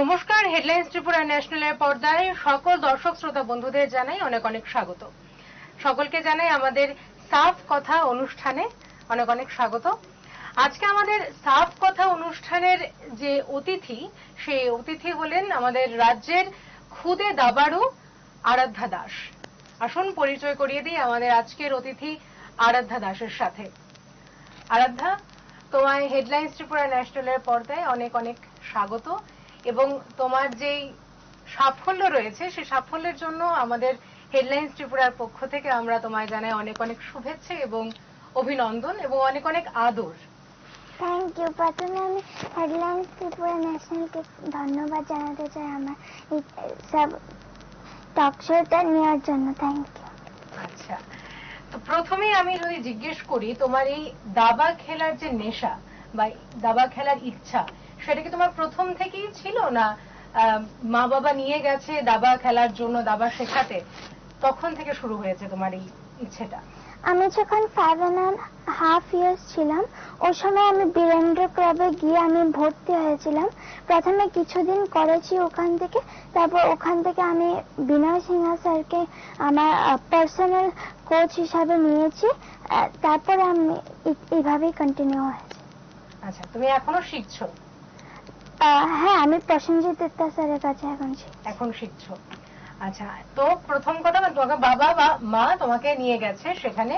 নমস্কার হেডলাইন্স ত্রিপুরা ন্যাশনালের পর্দায় সকল দর্শক, শ্রোতা, বন্ধুদের জানাই অনেক অনেক স্বাগত। সকলকে জানাই আমাদের সাফ কথা অনুষ্ঠানে অনেক অনেক স্বাগত। আজকে আমাদের সাফ কথা অনুষ্ঠানের যে অতিথি, সেই অতিথি হলেন আমাদের রাজ্যের খুদে দাবাড়ু আরাধ্যা দাস। আসুন, পরিচয় করিয়ে দিই আমাদের আজকের অতিথি আরাধ্যা দাসের সাথে। আরাধ্যা, তোমায় হেডলাইন্স ত্রিপুরা ন্যাশনালের পর্দায় অনেক অনেক স্বাগত। এবং তোমার যেই সাফল্য রয়েছে সেই সাফল্যের জন্য আমাদের হেডলাইন্স ত্রিপুরার পক্ষ থেকে আমরা তোমায় জানাই অনেক অনেক শুভেচ্ছা এবং অভিনন্দন এবং অনেক অনেক আদর। থ্যাংক ইউ প্রথমে আমি হেডলাইন্স ত্রিপুরা ন্যাশনালকে ধন্যবাদ জানাতে চাই আমার সব টক শোটা নেওয়ার জন্য। থ্যাংক ইউ আচ্ছা। তো প্রথমেই আমি যদি জিজ্ঞেস করি তোমার এই দাবা খেলার যে নেশা বা দাবা খেলার ইচ্ছা সেটা কি তোমার প্রথম থেকেই ছিল না মা বাবা নিয়ে গেছে দাবা খেলার জন্য দাবা শেখাতে? তখন থেকে শুরু হয়েছে তোমার এই ইচ্ছেটা? আমি যখন ফাইভ অ্যান্ড হাফ ইয়ার্স ছিলাম ওই সময় আমি বীরেন্দ্র ক্লাবে গিয়ে আমি ভর্তি হয়েছিলাম। প্রথমে কিছুদিন করেছি ওখান থেকে তারপর ওখান থেকে আমি বিনয় সিনহা স্যারকে আমার পার্সোনাল কোচ হিসাবে নিয়েছি তারপরে আমি এইভাবেই কন্টিনিউ হয়েছে। আচ্ছা তুমি এখনও শিখছো? হ্যাঁ আমি প্রসেনজিৎ স্যারের কাছে এখন। এখন শিখছো। আচ্ছা তো প্রথম কথা মানে তোমাকে বাবা বা মা তোমাকে নিয়ে গেছে সেখানে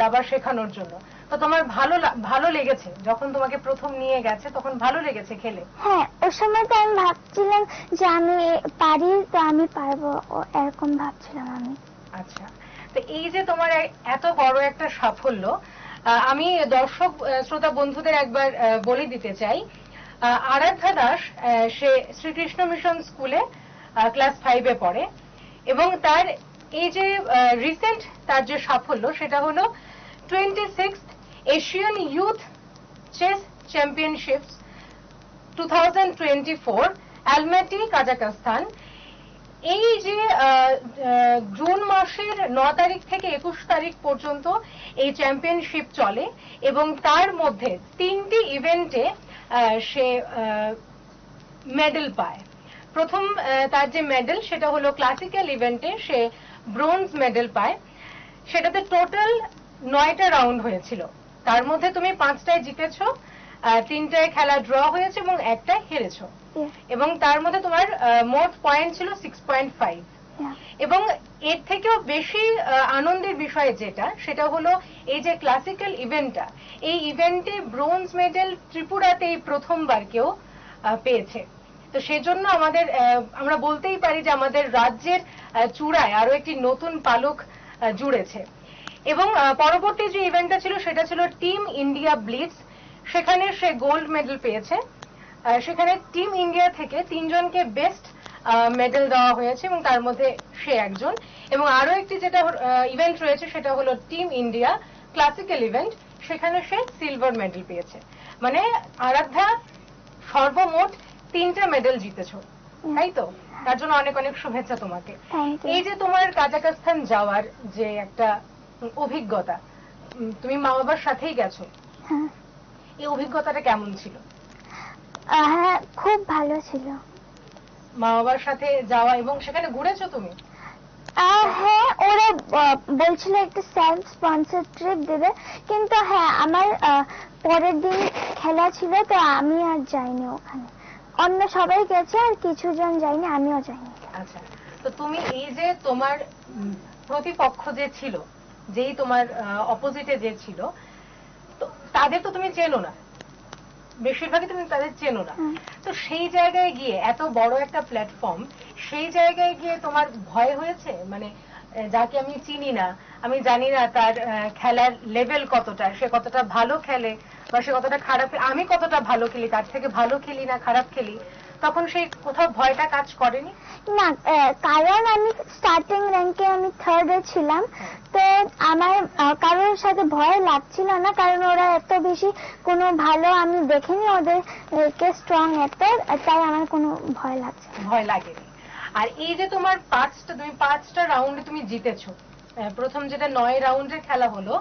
দাবা শেখানোর জন্য। তো তোমার ভালো ভালো লেগেছে? যখন তোমাকে প্রথম নিয়ে গেছে তখন ভালো লেগেছে খেলে? হ্যাঁ ওই সময় তো আমি ভাবছিলাম যে আমি পারি তো আমি পারব এরকম ভাবছিলাম আমি। আচ্ছা তো এই যে তোমার এত বড় একটা সাফল্য আমি দর্শক শ্রোতা বন্ধুদের একবার বলে দিতে চাই আরাধ্যা দাস সে শ্রীকৃষ্ণ মিশন স্কুলে ক্লাস ফাইভে পড়ে। এবং তার এই যে রিসেন্ট তার যে সাফল্য, সেটা হলো twenty six Asian youth chess championship two thousand twenty four Almaty Kazakhstan এই যে জুন মাসের ন তারিখ থেকে একুশ তারিখ পর্যন্ত এই চ্যাম্পিয়নশিপ চলে এবং তার মধ্যে তিনটি ইভেন্টে সে মেডেল পায়। প্রথম তার যে মেডেল সেটা হলো ক্লাসিক্যাল ইভেন্টে সে ব্রোঞ্জ মেডেল পায়। সেটাতে টোটাল নয়টা রাউন্ড হয়েছিল। তার মধ্যে তুমি পাঁচটায় জিতেছো তিনটায় খেলা ড্র হয়েছে এবং একটায় হেরেছো। এবং তার মধ্যে তোমার মোট পয়েন্ট ছিল সিক্স পয়েন্ট ফাইভ. এবং এর থেকেও বেশি আনন্দের বিষয় যেটা, সেটা হলো এই যে ক্লাসিক্যাল ইভেন্টটা এই ইভেন্টে ব্রোঞ্জ মেডেল ত্রিপুরাতে এই প্রথমবার কেউ পেয়েছে। তো সেজন্য আমাদের আমরা বলতেই পারি যে আমাদের রাজ্যের চূড়ায় আরও একটি নতুন পালক জুড়েছে। এবং পরবর্তী যে ইভেন্টটা ছিল, সেটা ছিল টিম ইন্ডিয়া ব্লিটস সেখানে সে গোল্ড মেডেল পেয়েছে। সেখানে টিম ইন্ডিয়া থেকে তিনজনকে বেস্ট মেডেল দেওয়া হয়েছে এবং তার মধ্যে সে একজন। এবং আরও একটি যেটা ইভেন্ট রয়েছে সেটা হলো টিম ইন্ডিয়া ক্লাসিক্যাল ইভেন্ট সেখানে সে সিলভার মেডেল পেয়েছে। মানে আরাধ্যা সর্বমোট তিনটা মেডেল জিতেছো। তাই তো? তার জন্য অনেক অনেক শুভেচ্ছা তোমাকে। এই যে তোমার কাজাকস্তান যাওয়ার যে একটা অভিজ্ঞতা তুমি মা বাবার সাথেই গেছো। হ্যাঁ। এই অভিজ্ঞতাটা কেমন ছিল? হ্যাঁ খুব ভালো ছিল। মা বাবার সাথে যাওয়া এবং সেখানে ঘুরেছো তুমি? হ্যাঁ ওরা বলছিল একটা সেলফ স্পন্সর ট্রিপ দেবে। কিন্তু হ্যাঁ আমার পরের দিন খেলা ছিল তো আমি আর যাইনি ওখানে। অন্য সবাই গেছে আর কিছু জন যায়নি আমিও যাইনি। আচ্ছা তো তুমি এই যে তোমার প্রতিপক্ষ যে ছিল যেই তোমার অপোজিটে যে ছিল তো তাদের তো তুমি চেনো না। বেশিরভাগই তুমি তাদের চেনো না। তো সেই জায়গায় গিয়ে এত বড় একটা প্ল্যাটফর্ম সেই জায়গায় গিয়ে তোমার ভয় হয়েছে? মানে যাকে আমি চিনি না আমি জানি না তার খেলার লেভেল কতটা সে কতটা ভালো খেলে বা সে কতটা খারাপ আমি কতটা ভালো খেলি তার থেকে ভালো খেলি না খারাপ খেলি? তখন সেই কোথাও ভয়টা কাজ করেনি? না কারণ আমি স্টার্টিং র্যাঙ্কে আমি থার্ডে ছিলাম। তো আমার কারোর সাথে ভয় লাগছিল না কারণ ওরা এত বেশি কোনো ভালো আমি দেখিনি ওদের কে স্ট্রং এত তাই আমার কোনো ভয় লাগছে ভয় লাগেনি। আর এই যে তোমার পাঁচটা তুমি পাঁচটা রাউন্ডে তুমি জিতেছো প্রথম যেটা নয় রাউন্ডের খেলা হলো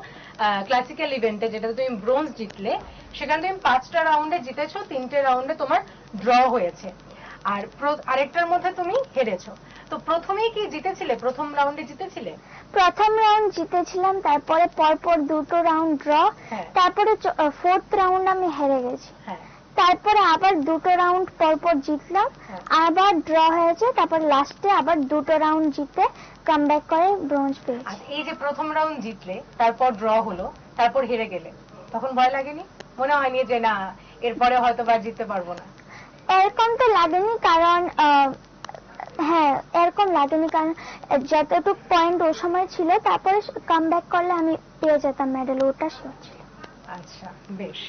ক্লাসিক্যাল ইভেন্টে যেটা তুমি ব্রোঞ্জ জিতলে সেখানে তুমি পাঁচটা রাউন্ডে জিতেছো তিনটে রাউন্ডে তোমার ড্র হয়েছে। আর আরেকটার মধ্যে তুমি হেরেছো। তো প্রথমেই কি জিতেছিলে? প্রথম রাউন্ডে জিতেছিলে? প্রথম রাউন্ড জিতেছিলাম তারপরে পরপর দুটো রাউন্ড ড্র হ্যাঁ। তারপরে ফোর্থ রাউন্ড আমি হেরে গেছি। হ্যাঁ। তারপরে আবার দুটো রাউন্ড পরপর জিতলাম। হ্যাঁ। আবার ড্র হয়েছে তারপর লাস্টে আবার দুটো রাউন্ড জিতে কামব্যাক করে ব্রোঞ্জ পেয়েছি। আর এই যে প্রথম রাউন্ড জিতলে তারপর ড্র হলো তারপর হেরে গেলে তখন ভয় লাগেনি? মনে হয়নি যে না এরপরে হয়তো বা জিততে পারব না। এরকম তো লাগেনি কারণ আহ, হ্যাঁ এরকম লাগেনি কারণ যতটুকু পয়েন্ট ওই সময় ছিল তারপরে কামব্যাক করলে আমি পেয়ে যেতাম মেডেল ওটা শিওর ছিল। আচ্ছা বেশ।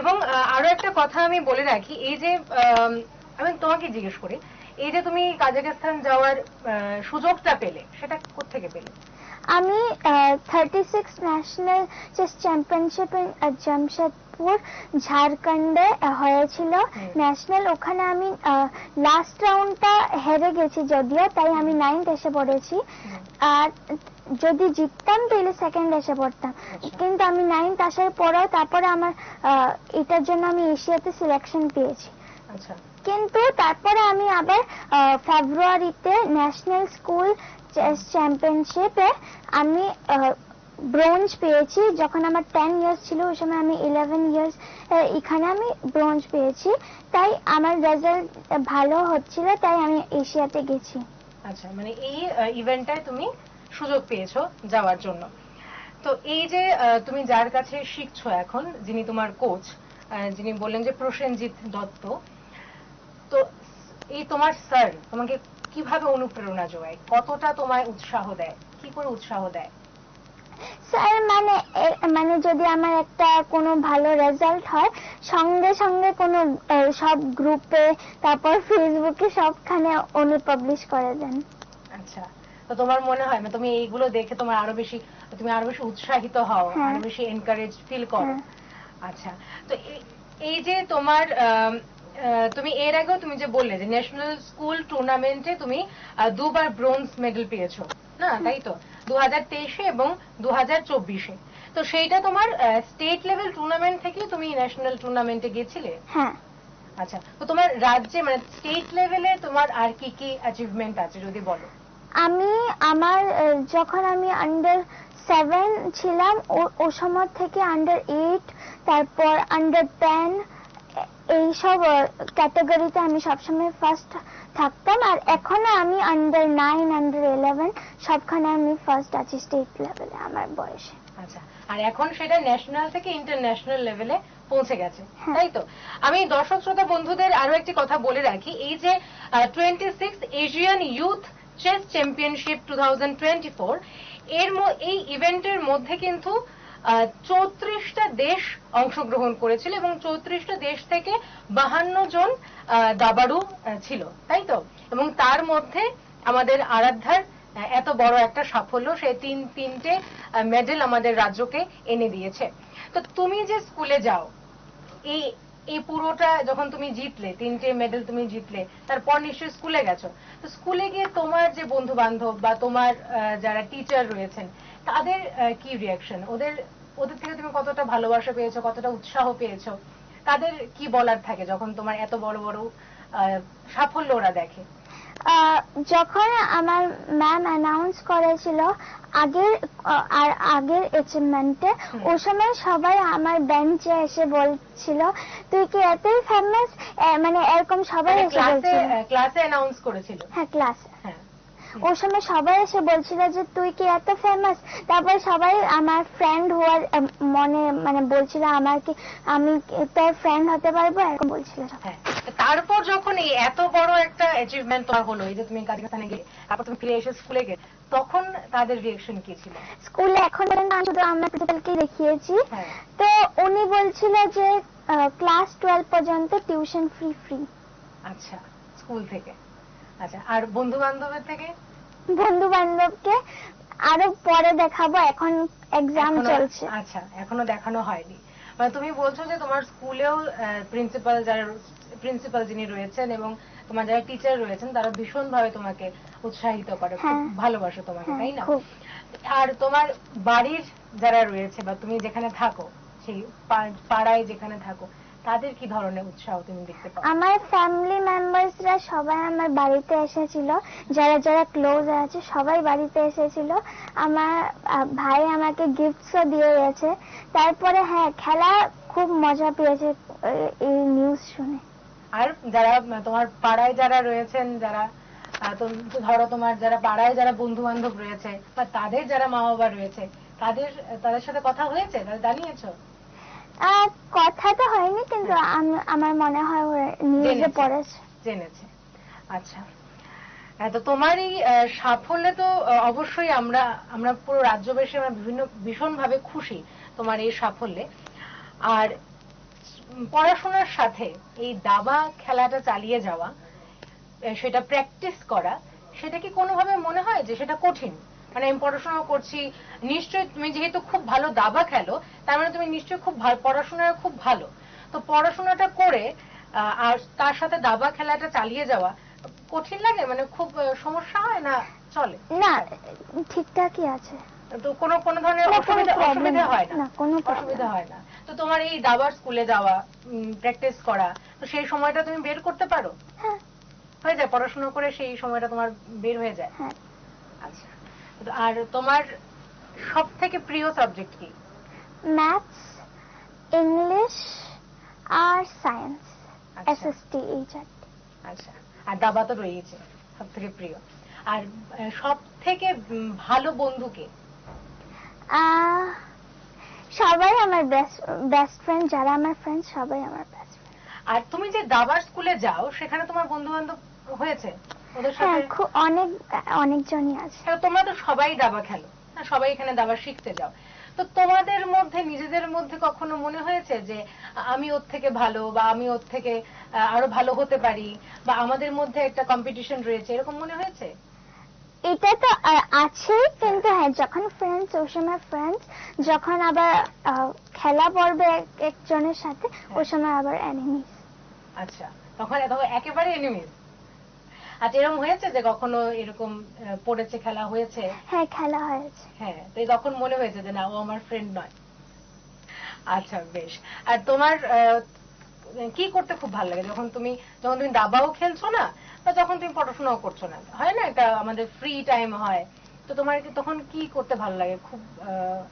এবং আরও একটা কথা আমি বলে রাখি, এই যে, আমি তোমাকে জিজ্ঞেস করি, এই যে তুমি কাজাকিস্তান যাওয়ার সুযোগটা পেলে, সেটা কোত্থেকে পেলে? আমি thirty six national chess championship Jamshedpur ঝাড়খণ্ডে হয়েছিল। ন্যাশনাল ওখানে আমি লাস্ট রাউন্ডটা হেরে গেছি যদিও তাই আমি নাইন্থ এসে পড়েছি। আর যদি জিততাম তাহলে সেকেন্ড এসে পড়তাম। আচ্ছা। কিন্তু আমি নাইন্থ আসার পরেও তারপরে আমার এটার জন্য আমি এশিয়াতে সিলেকশন পেয়েছি। আচ্ছা। কিন্তু তারপরে আমি আবার ফেব্রুয়ারিতে ন্যাশনাল স্কুল চেস চ্যাম্পিয়নশিপে আমি ব্রোঞ্জ পেয়েছি। যখন আমার টেন ইয়ার্স ছিল, ওই সময় আমি ইলেভেন ইয়ার্স এখানে আমি ব্রোঞ্জ পেয়েছি। তাই আমার রেজাল্ট ভালো হচ্ছিল, তাই আমি এশিয়াতে গেছি। আচ্ছা মানে এই ইভেন্টটায় তুমি সুযোগ পেয়েছ যাওয়ার জন্য। তো এই যে তুমি যার কাছে শিখছো এখন, যিনি তোমার কোচ যিনি বললেন যে প্রসেনজিৎ দত্ত, তো এই তোমার স্যার তোমাকে কীভাবে অনুপ্রেরণা যোগায়? কতটা তোমায় উৎসাহ দেয়? কি করে উৎসাহ দেয়? স্যার মানে মানে যদি আমার একটা কোনো ভালো রেজাল্ট হয় সঙ্গে সঙ্গে কোনো সব গ্রুপে তারপর ফেসবুকে সবখানে উনি পাবলিশ করে দেন আচ্ছা তো তোমার মনে হয় না তুমি এইগুলো দেখে তোমার আরও বেশি তুমি আরও বেশি উৎসাহিত হও হ্যাঁ। আরও বেশি এনকারেজ ফিল করো হ্যাঁ। আচ্ছা তো এই- যে তোমার তুমি এর আগেও তুমি যে বললে যে ন্যাশনাল স্কুল টুর্নামেন্টে তুমি দুবার ব্রোঞ্জ মেডেল পেয়েছ না তাই তো দু হাজার তেইশে এবং দু হাজার চব্বিশে। তো সেইটা তোমার স্টেট লেভেল টুর্নামেন্ট থেকে তুমি ন্যাশনাল টুর্নামেন্টে গেছিলে? হ্যাঁ। আচ্ছা তো তোমার রাজ্যে মানে স্টেট লেভেলে তোমার আর কি কি অ্যাচিভমেন্ট আছে যদি বলো? আমি আমার যখন আমি আন্ডার সেভেন ছিলাম ও- ও সময় থেকে আন্ডার এইট তারপর আন্ডার টেন এইসব ক্যাটাগরিতে আমি সবসময় ফার্স্ট থাকতাম আর এখনও আমি আন্ডার নাইন আন্ডার ইলেভেন সবখানে আমি ফার্স্ট আছি স্টেট লেভেলে আমার বয়সে আচ্ছা আর এখন সেটা ন্যাশনাল থেকে ইন্টারন্যাশনাল লেভেলে পৌঁছে গেছে হ্যাঁ। তাই তো আমি দর্শক শ্রোতা বন্ধুদের আরও একটি কথা বলে রাখি এই যে twenty six Asian youth chess championship two thousand twenty four এর এই ইভেন্টের মধ্যে কিন্তু চৌত্রিশটা দেশ অংশগ্রহণ করেছিল এবং চৌত্রিশটা দেশ থেকে বাহান্ন জন দাবাড়ু ছিল, তাই তো? এবং তার মধ্যে আমাদের আরাধ্যার এত বড় একটা সাফল্য, সে তিন, তিনটে মেডেল আমাদের রাজ্যকে এনে দিয়েছে। তো তুমি যে স্কুলে যাও, এই এই পুরোটা যখন তুমি জিতলে, তিনটে মেডেল তুমি জিতলে, তারপর নিশ্চয়ই স্কুলে গেছো। তো স্কুলে গিয়ে তোমার যে বন্ধু বান্ধব বা তোমার যারা টিচার রয়েছেন তাদের কি রিয়াকশন ওদের ওদের থেকে তুমি কতটা ভালোবাসা পেয়েছ কতটা উৎসাহ পেয়েছ? তাদের কি বলার থাকে যখন তোমার এত বড় বড় সাফল্য ওরা দেখে? যখন আমার ম্যাম অ্যানাউন্স করেছিল আগের আর আগের অ্যাচিভমেন্টে। ওই সময় সবাই আমার বেঞ্চে এসে বলছিল তুই কি এতই ফেমাস মানে এরকম সবাই এসে ক্লাসে বলছিল। ক্লাসে অ্যানাউন্স করেছিল? হ্যাঁ ক্লাস হ্যাঁ। ওই সময় সবাই এসে বলছিল যে তুই কি এত ফেমাস তারপর সবাই আমার ফ্রেন্ড হওয়ার মনে মানে বলছিল আমার কি আমি তোর ফ্রেন্ড হতে পারব? এরকম বলছিল। হ্যাঁ তারপর যখন এই এত বড় একটা অ্যাচিভমেন্ট তোমার হলো এই যে তুমি কাজাকিস্তানে গেলে তারপর তুমি ফিরে এসে স্কুলে গেলে তখন তাদের রিয়েকশন কি ছিল? স্কুলে এখন পর্যন্ত আমি শুধু আমরা প্রিন্সিপালকে দেখিয়েছি। হ্যাঁ। তো উনি বলছিল যে ক্লাস টুয়েলভ পর্যন্ত টিউশন ফ্রি ফ্রি আচ্ছা স্কুল থেকে। আচ্ছা আর বন্ধু বান্ধবের থেকে? বন্ধু বান্ধবকে আরও পরে দেখাবো এখন এক্সাম চলছে। আচ্ছা এখনও দেখানো হয়নি। মানে তুমি বলছো যে তোমার স্কুলেও প্রিন্সিপাল যারা প্রিন্সিপাল যিনি রয়েছেন এবং তোমার যারা টিচার রয়েছেন তারা ভীষণ ভাবে তোমাকে উৎসাহিত করে খুব হ্যাঁ। ভালোবাসো তোমাকে হ্যাঁ, তাই না? আর তোমার বাড়ির যারা রয়েছে বা তুমি যেখানে থাকো সেই পাড়ায় যেখানে থাকো তাদের কি ধরনের উৎসাহ তুমি দেখতে পাও? আমার ফ্যামিলি মেম্বার্সরা সবাই আমার বাড়িতে এসেছিল। যারা যারা ক্লোজ আছে সবাই বাড়িতে এসেছিল। আমার ভাই আমাকে গিফটসও দিয়ে গেছে। তারপরে হ্যাঁ খেলা খুব মজা পেয়েছে এই নিউজ শুনে। আর যারা তোমার পাড়ায় যারা রয়েছেন যারা ধরো তোমার যারা পাড়ায় যারা বন্ধু বান্ধব রয়েছে বা তাদের যারা মা বাবা রয়েছে তাদের তাদের সাথে কথা হয়েছে? তাদের জানিয়েছো? কথা তো হয়নি কিন্তু আমার মনে হয় নিউজে। পড়েছে। জেনেছে। আচ্ছা। হ্যাঁ, তো তোমার এই সাফল্যে তো অবশ্যই আমরা আমরা পুরো রাজ্যবাসী আমরা বিভিন্ন ভীষণভাবে খুশি তোমার এই সাফল্যে। আর পড়াশোনার সাথে এই দাবা খেলাটা চালিয়ে যাওয়া সেটা প্র্যাকটিস করা সেটা কি কোনোভাবে মনে হয় যে সেটা কঠিন? মানে আমি পড়াশোনা করছি। নিশ্চয়ই তুমি যেহেতু খুব ভালো দাবা খেলো তার মানে তুমি নিশ্চয়ই খুব ভালো পড়াশোনায় খুব ভালো। তো পড়াশোনাটা করে আর তার সাথে দাবা খেলাটা চালিয়ে যাওয়া কঠিন লাগে? মানে খুব সমস্যা হয় না চলে? না ঠিকঠাকই আছে। তো কোনো কোনো ধরনের অসুবিধা অসুবিধা হয় না? কোনো অসুবিধা হয় না। তো তোমার এই দাবার স্কুলে যাওয়া প্র্যাকটিস করা তো সেই সময়টা তুমি বের করতে পারো? হ্যাঁ। হয়ে যায় পড়াশোনা করে সেই সময়টা তোমার বের হয়ে যায়? হ্যাঁ। আচ্ছা। আর তোমার সব থেকে প্রিয় সাবজেক্ট কি? ম্যাথস ইংলিশ আর সায়েন্স এসএসটি এই চারটে আচ্ছা। আর দাবা তো রয়েছে সব থেকে প্রিয়। আর সব থেকে ভালো বন্ধুকে সবাই আমার বেস্ট বেস্ট ফ্রেন্ড যারা আমার ফ্রেন্ড সবাই আমার বেস্ট ফ্রেন্ড আর তুমি যে দাবার স্কুলে যাও সেখানে তোমার বন্ধু বান্ধব হয়েছে? ওদের হ্যাঁ সাথে অনেক অনেকজনই আছে। হ্যাঁ, তোমরা তো সবাই দাবা খেলো। হ্যাঁ, সবাই এখানে দাবা শিখতে যাও। তো তোমাদের মধ্যে নিজেদের মধ্যে কখনো মনে হয়েছে যে আমি ওর থেকে ভালো বা আমি ওর থেকে আরও ভালো হতে পারি বা আমাদের মধ্যে একটা কম্পিটিশন রয়েছে এরকম মনে হয়েছে? এটা তো আছেই কিন্তু হ্যাঁ যখন ফ্রেন্ডস ওই সময় ফ্রেন্ডস যখন আবার খেলা পড়বে এক- একজনের সাথে ওই সময় আবার এনিমিস আচ্ছা তখন তখন একেবারে এনিমিস আচ্ছা এরকম হয়েছে যে কখনো এরকম পড়েছে খেলা হয়েছে? হ্যাঁ খেলা হয়েছে। হ্যাঁ তো তখন মনে হয়েছে যে না ও আমার ফ্রেন্ড নয়। আচ্ছা বেশ। আর তোমার কি করতে খুব ভালো লাগে? যখন তুমি যখন তুমি দাবাও খেলছো না বা যখন তুমি পড়াশোনাও করছ না হয় না এটা আমাদের ফ্রি টাইম হয়? তো তোমার কি তখন কি করতে ভালো লাগে? খুব আহ,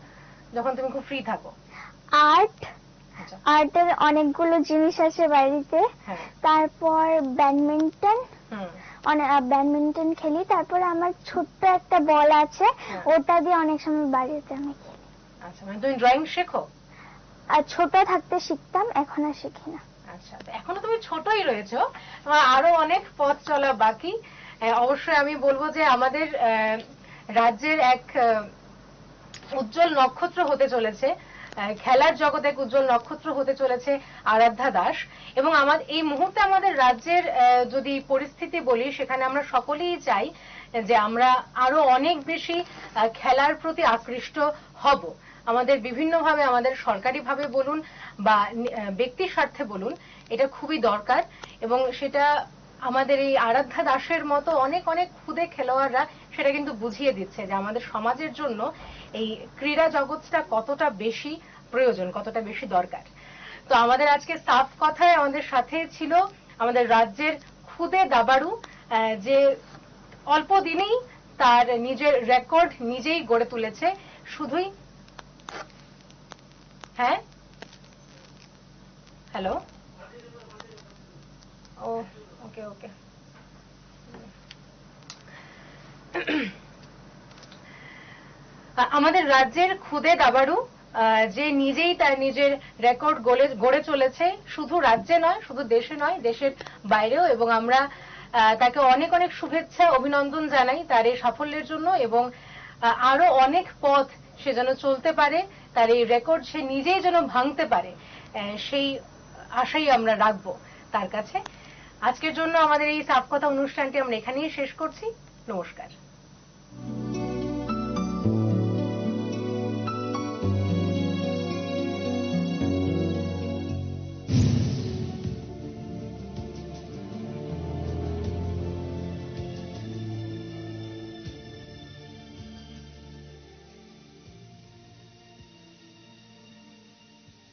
যখন তুমি খুব ফ্রি থাকো? আর্ট আচ্ছা। আর্টের অনেকগুলো জিনিস আছে বাড়িতে। হ্যাঁ। তারপর ব্যাডমিন্টন। ব্যাডমিন্টন খেলি। তারপর আমার ছোট্ট একটা বল আছে হ্যাঁ। ওটা দিয়ে অনেক সময় বাড়িতে আমি খেলি। আচ্ছা মানে তুমি ড্রয়িং শেখো? আর ছোট থাকতে শিখতাম এখন আর শিখি না। আচ্ছা এখনও তুমি ছোটই রয়েছো। তোমার আরও অনেক পথ চলা বাকি। অবশ্যই আমি বলব যে আমাদের আহ, রাজ্যের এক উজ্জ্বল নক্ষত্র হতে চলেছে। খেলার জগতে উজ্জ্বল নক্ষত্র হতে চলেছে আরাধ্যা দাস। এবং আমার এই মুহূর্তে আমাদের রাজ্যের যদি পরিস্থিতি বলি সেখানে আমরা সকলেই চাই যে আমরা আরও অনেক বেশি খেলার প্রতি আকৃষ্ট হব। আমাদের বিভিন্নভাবে আমাদের সরকারিভাবে বলুন বা নি- আহ, ব্যক্তি স্বার্থে বলুন এটা খুবই দরকার। এবং সেটা আমাদের এই আরাধ্যা দাসের মতো অনেক অনেক খুদে খেলোয়াড়রা সেটা কিন্তু বুঝিয়ে দিচ্ছে যে আমাদের সমাজের জন্য এই ক্রীড়া জগৎটা কতটা বেশি প্রয়োজন, কতটা বেশি দরকার। তো আমাদের আজকে সাফ কথায় আমাদের সাথে ছিল আমাদের রাজ্যের খুদে দাবাড়ু যে অল্প দিনেই তার নিজের রেকর্ড নিজেই গড়ে তুলেছে। শুধুই হ্যাঁ? হ্যালো ও ওকে ওকে আমাদের রাজ্যের খুদে দাবাড়ু যে নিজেই তার নিজের রেকর্ড গড়ে গড়ে চলেছে, শুধু রাজ্যে নয়, শুধু দেশে নয়, দেশের বাইরেও, এবং আমরা তাকে অনেক অনেক শুভেচ্ছা, অভিনন্দন জানাই তার এই সাফল্যের জন্য, এবং আরও অনেক পথ সে যেন চলতে পারে, তার এই রেকর্ড সে নিজেই যেন ভাঙতে পারে সেই আশাই আমরা রাখব তার কাছে। আজকের জন্য আমাদের এই সাফ কথা অনুষ্ঠানটি আমরা এখানেই শেষ করছি। নমস্কার।